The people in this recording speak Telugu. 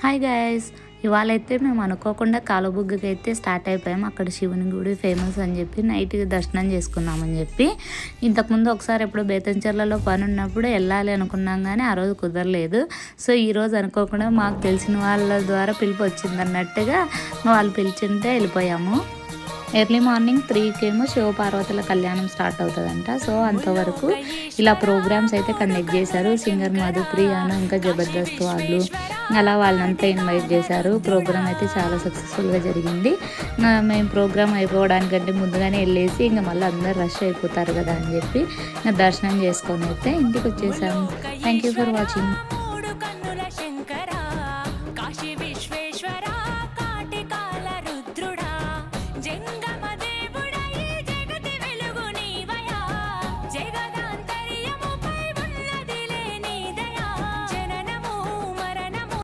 హాయ్ గాయస్ ఇవాళ అయితే మేము అనుకోకుండా కాలుబుగ్గకి అయితే స్టార్ట్ అయిపోయాం. అక్కడ శివుని గుడి ఫేమస్ అని చెప్పి నైట్ దర్శనం చేసుకున్నామని చెప్పి. ఇంతకుముందు ఒకసారి ఎప్పుడు బేతంచెర్లలో పని ఉన్నప్పుడు వెళ్ళాలి అనుకున్నాం కానీ ఆ రోజు కుదరలేదు. సో ఈ రోజు అనుకోకుండా మాకు తెలిసిన వాళ్ళ ద్వారా పిలుపు వచ్చింది అన్నట్టుగా వాళ్ళు పిలిచింటే వెళ్ళిపోయాము. ఎర్లీ మార్నింగ్ త్రీకేమో శివపార్వతుల కళ్యాణం స్టార్ట్ అవుతుందంట. సో అంతవరకు ఇలా ప్రోగ్రామ్స్ అయితే కండక్ట్ చేశారు. సింగర్ మధుప్రియాను ఇంకా జబర్దస్త్ వాళ్ళు. అలా వాళ్ళంతా ఇన్వైట్ చేశారు. ప్రోగ్రామ్ అయితే చాలా సక్సెస్ఫుల్గా జరిగింది. మేము ప్రోగ్రామ్ అయిపోవడానికంటే ముందుగానే వెళ్ళేసి ఇంకా మళ్ళీ అందరు రష్ అయిపోతారు కదా అని చెప్పి దర్శనం చేసుకొని అయితే ఇంటికి వచ్చేసాము. Thank you for watching